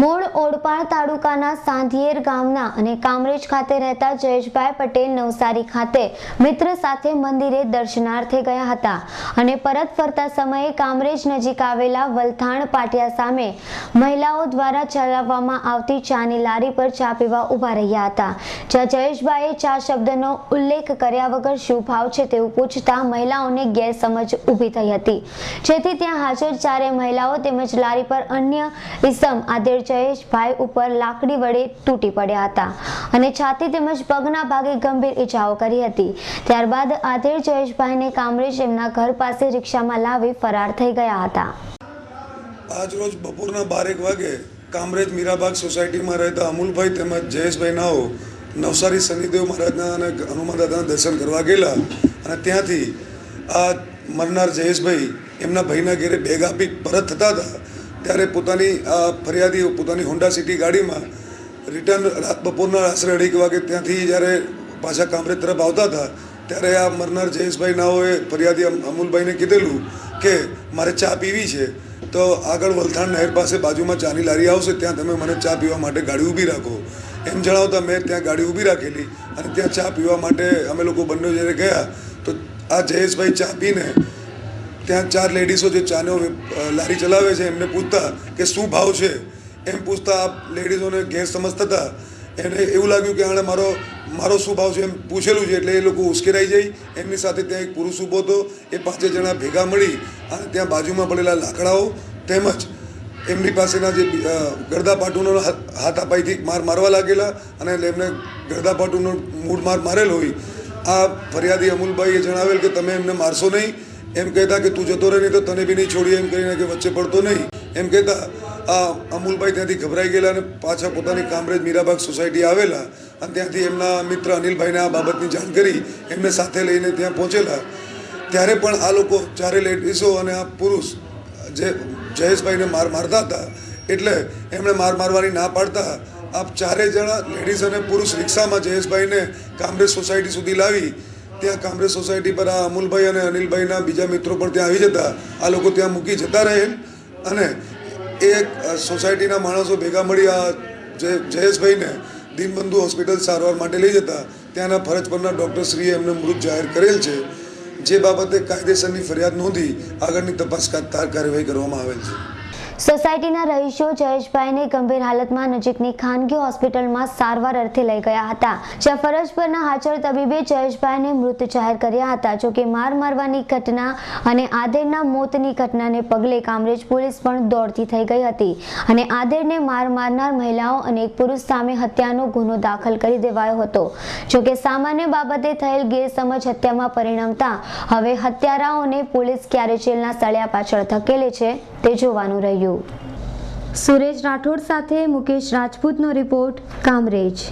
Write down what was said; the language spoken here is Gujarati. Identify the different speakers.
Speaker 1: મૂળ ઓડપાડ તાલુકાના સાંધિયેર ગામના અને કામરેજ ખાતે રહેતા જયેશભાઈ પટેલ નવસારી ખાતે મિત્ર સાથે મંદિરે દર્શનાર્થે ગયા હતા અને પરત ફરતા સમયે કામરેજ નજીક આવેલા વલથાણ પાટિયા સામે મહિલાઓ દ્વારા ચલાવવામાં આવતી ચાની લારી પર ચા પીવા ઊભા રહ્યા હતા, જ્યાં જયેશભાઈએ ચા શબ્દનો ઉલ્લેખ કર્યા વગર શું ભાવ છે તેવું પૂછતા મહિલાઓને ગેરસમજ ઊભી થઈ હતી. જેથી ત્યાં હાજર ચારે મહિલાઓ તેમજ લારી પર અન્ય ઇસમ આદેર જયેશભાઈ ઉપર લાકડી વડે તૂટી પડ્યા હતા અને છાતી તેમજ પગના ભાગે ગંભીર ઈજાઓ કરી હતી. ત્યારબાદ આધેર જયેશભાઈને કામરેજ એમના ઘર પાસે રિક્ષામાં લાવી ફરાર થઈ ગયા હતા.
Speaker 2: આજ રોજ બપોરના બારેક વાગે કામરેજ મીરાબાગ સોસાયટીમાં રહેતા અમૂલભાઈ તેમજ જયેશભાઈ નાઓ નવસારી શનિદેવ મહારાજના અને હનુમાન દાદાના દર્શન કરવા ગયેલા અને ત્યાંથી આ મરનાર જયેશભાઈ એમના ભાઈના ઘેરે બેગ આપી પરત થતા હતા. ત્યારે પોતાની આ ફરિયાદી, પોતાની હોન્ડા સિટી ગાડીમાં રિટર્ન રાત બપોરના આશરે અઢીક વાગે ત્યાંથી જ્યારે પાછા કામરેજ તરફ આવતા હતા, ત્યારે આ મરનાર જયેશભાઈ નાઓએ ફરિયાદી અમ- અમૂલભાઈને કીધેલું કે, મારે ચા પીવી છે, તો આગળ વલથાણ નહેર પાસે બાજુમાં ચાની લારી આવશે, ત્યાં તમે મને ચા પીવા માટે ગાડી ઊભી રાખો. એમ જણાવતા મેં ત્યાં ગાડી ઊભી રાખેલી અને ત્યાં ચા પીવા માટે અમે લોકો બંને જ્યારે ગયા, તો આ જયેશભાઈ ચા પીને ત્યાં ચાર લેડીઝો જે ચાનો લારી ચલાવે છે, એમને પૂછતા કે શું ભાવ છે? એમ પૂછતા આ લેડીઝોને ગેરસમજ થતા એને એવું લાગ્યું કે આણે મારો મારો શું ભાવ છે એમ પૂછેલું છે એટલે એ લોકો ઉશ્કેરાઈ જઈ. એમની સાથે ત્યાં એક પુરુષ ઊભો હતો, એ પાંચે જણા ભેગા મળી અને ત્યાં બાજુમાં પડેલા લાકડાઓ તેમજ એમની પાસેના જે ગરદા પાટુનો હાથ- હાથાપાઈથી માર મારવા લાગેલા અને એમને ગરદા પાટુનો મૂળ માર મારેલ હોય. આ ફરિયાદી અમૂલભાઈએ જણાવેલ કે તમે એમને મારશો નહીં. એમ કહેતા કે તું જતો રહે નહીં તો તને બી નહીં છોડીએ એમ કરીને કે વચ્ચે પડતો નહીં. એમ કહેતા, આ અમૂલભાઈ ત્યાંથી ગભરાઈ ગયેલા અને પાછા પોતાની કામરેજ મીરાબાગ સોસાયટી આવેલા અને ત્યાંથી એમના મિત્ર અનિલભાઈને આ બાબતની જાણ કરી એમને સાથે લઈને ત્યાં પહોંચેલા. ત્યારે પણ આ લોકો ચારે લેડીઝો અને આ પુરુષ જે જયેશભાઈને માર મારતા હતા. એટલે એમણે માર મારવાની ના પાડતા આ ચારે જણા લેડીઝ અને પુરુષ રિક્ષામાં જયેશભાઈને કામરેજ સોસાયટી સુધી લાવી ત્યાં કામરેજ સોસાયટી પર આ અમૂલભાઈ અને અનિલભાઈના બીજા મિત્રો પણ ત્યાં આવી જતા. આ લોકો ત્યાં મૂકી જતા રહે. અને એ સોસાયટીના માણસો ભેગા મળી આ જે જયેશભાઈને દીનબંધુ હોસ્પિટલ સારવાર માટે લઈ જતા. ત્યાંના ફરજ પરના ડૉક્ટરશ્રીએ એમને મૃત જાહેર કરેલ છે. જે બાબતે કાયદેસરની ફરિયાદ નોંધી આગળની તપાસ કાર્યવાહી કરવામાં આવેલ છે.
Speaker 1: સોસાયટીના રહીશો જયેશભાઈને ગંભીર હાલતમાં નજીકની ખાનગી હોસ્પિટલમાં સારવાર અર્થે લઈ ગયા હતા. જ્યાં ફરજ પરના હાજર તબીબે જયેશભાઈને મૃત જાહેર કર્યા હતા. જોકે માર મારવાની ઘટના અને આધેડના મોતની ઘટનાને પગલે કામરેજ પોલીસ પણ દોડતી થઈ ગઈ હતી અને આધેરને માર મારનાર મહિલાઓ અને એક પુરુષ સામે હત્યાનો ગુનો દાખલ કરી દેવાયો હતો. જોકે સામાન્ય બાબતે થયેલ ગેરસમજ હત્યામાં પરિણમતા હવે હત્યારાઓને પોલીસ ક્યારે જેલના સળિયા પાછળ ધકેલે છે તે જોવાનું રહ્યું. સુરેશ રાઠોડ સાથે મુકેશ રાજપૂતનો રિપોર્ટ કામરેજ.